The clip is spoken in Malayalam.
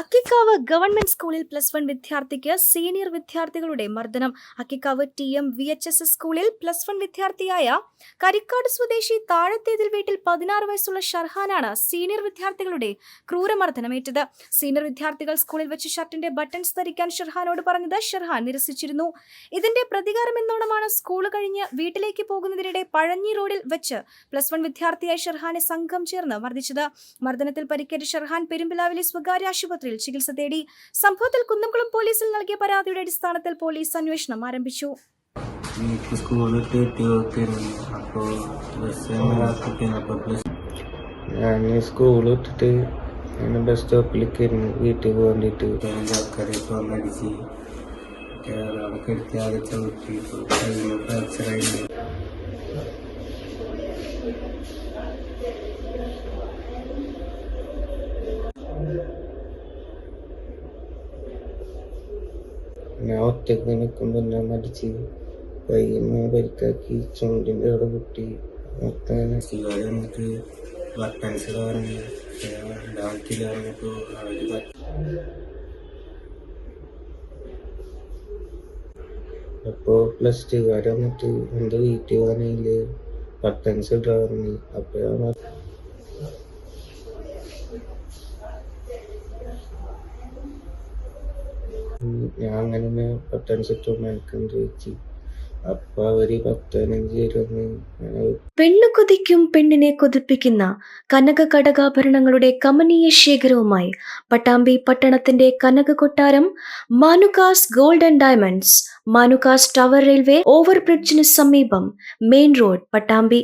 അക്കിക്കാവ് ഗവൺമെന്റ് സ്കൂളിൽ പ്ലസ് വൺ വിദ്യാർത്ഥിക്ക് സീനിയർ വിദ്യാർത്ഥികളുടെ മർദ്ദനം. Akkikavu T M V H S S സ്കൂളിൽ പ്ലസ് വൺ വിദ്യാർത്ഥിയായ കരിക്കാട് സ്വദേശി താഴത്തേതിൽ വീട്ടിൽ പതിനാറ് വയസ്സുള്ള ഷർഹാനാണ് സീനിയർ വിദ്യാർത്ഥികളുടെ ക്രൂരമർദ്ദനമേറ്റത്. സീനിയർ വിദ്യാർത്ഥികൾ സ്കൂളിൽ വെച്ച് ഷർട്ടിന്റെ ബട്ടൺസ് ധരിക്കാൻ ഷർഹാനോട് പറഞ്ഞത് ഷർഹാൻ നിരസിച്ചിരുന്നു. ഇതിന്റെ പ്രതികാരം എന്നോണമാണ് സ്കൂൾ കഴിഞ്ഞ് വീട്ടിലേക്ക് പോകുന്നതിനിടെ പഴഞ്ഞി റോഡിൽ വെച്ച് പ്ലസ് വൺ വിദ്യാർത്ഥിയായ ഷർഹാനെ സംഘം ചേർന്ന് മർദ്ദിച്ചത്. മർദ്ദനത്തിൽ പരിക്കേറ്റ ഷർഹാൻ പെരുമ്പിലാവിലെ സ്വകാര്യ ആശുപത്രിയിൽ ചികിത്സ തേടി സംഭവത്തിൽ കുന്നംകുളം പോലീസിൽ നൽകിയ പരാതിയുടെ അടിസ്ഥാനത്തിൽ പോലീസ് അന്വേഷണം ആരംഭിച്ചു. ഞാൻ സ്കൂൾ വിട്ടിട്ട് ഞാൻ ബസ് സ്റ്റോപ്പിലേക്ക് വീട്ടിൽ പോകേണ്ടിട്ട് വന്നടിച്ച് ആകെ ചവിട്ടി ഫ്രാക്ചറായി ഞാൻ ഒറ്റയ്ക്ക് നിൽക്കുമ്പോൾ ഞാൻ മടിച്ച് കൈമ പരിക്കാക്കി ചുണ്ടിന്റെ അവിടെ കുട്ടി മൊത്തം ശിവാജി ഡാൻസിൽ പറഞ്ഞപ്പോൾ അവർ അപ്പോൾ പ്ലസ് ടു കാരെ വന്നിട്ട് എന്റെ വീട്ടിൽ പറഞ്ഞില്ലേ ബട്ടൺസ് ഇടാ പറഞ്ഞു അപ്പോൾ ഞാൻ അങ്ങനെ തന്നെ ബട്ടൺസ് ഇട്ടു എനിക്ക് ചോദിച്ചു അപ്പൊ അവർ പത്തനഞ്ച് പെണ്ണു കൊതിക്കും പെണ്ണിനെ കൊതിപ്പിക്കുന്ന കനക കടകാഭരണങ്ങളുടെ കമനീയ ശേഖരവുമായി പട്ടാമ്പി പട്ടണത്തിന്റെ കനക കൊട്ടാരം Manukas gold and diamonds Manukas tower railway ഓവർബ്രിഡ്ജിന് സമീപം മെയിൻ റോഡ് പട്ടാമ്പി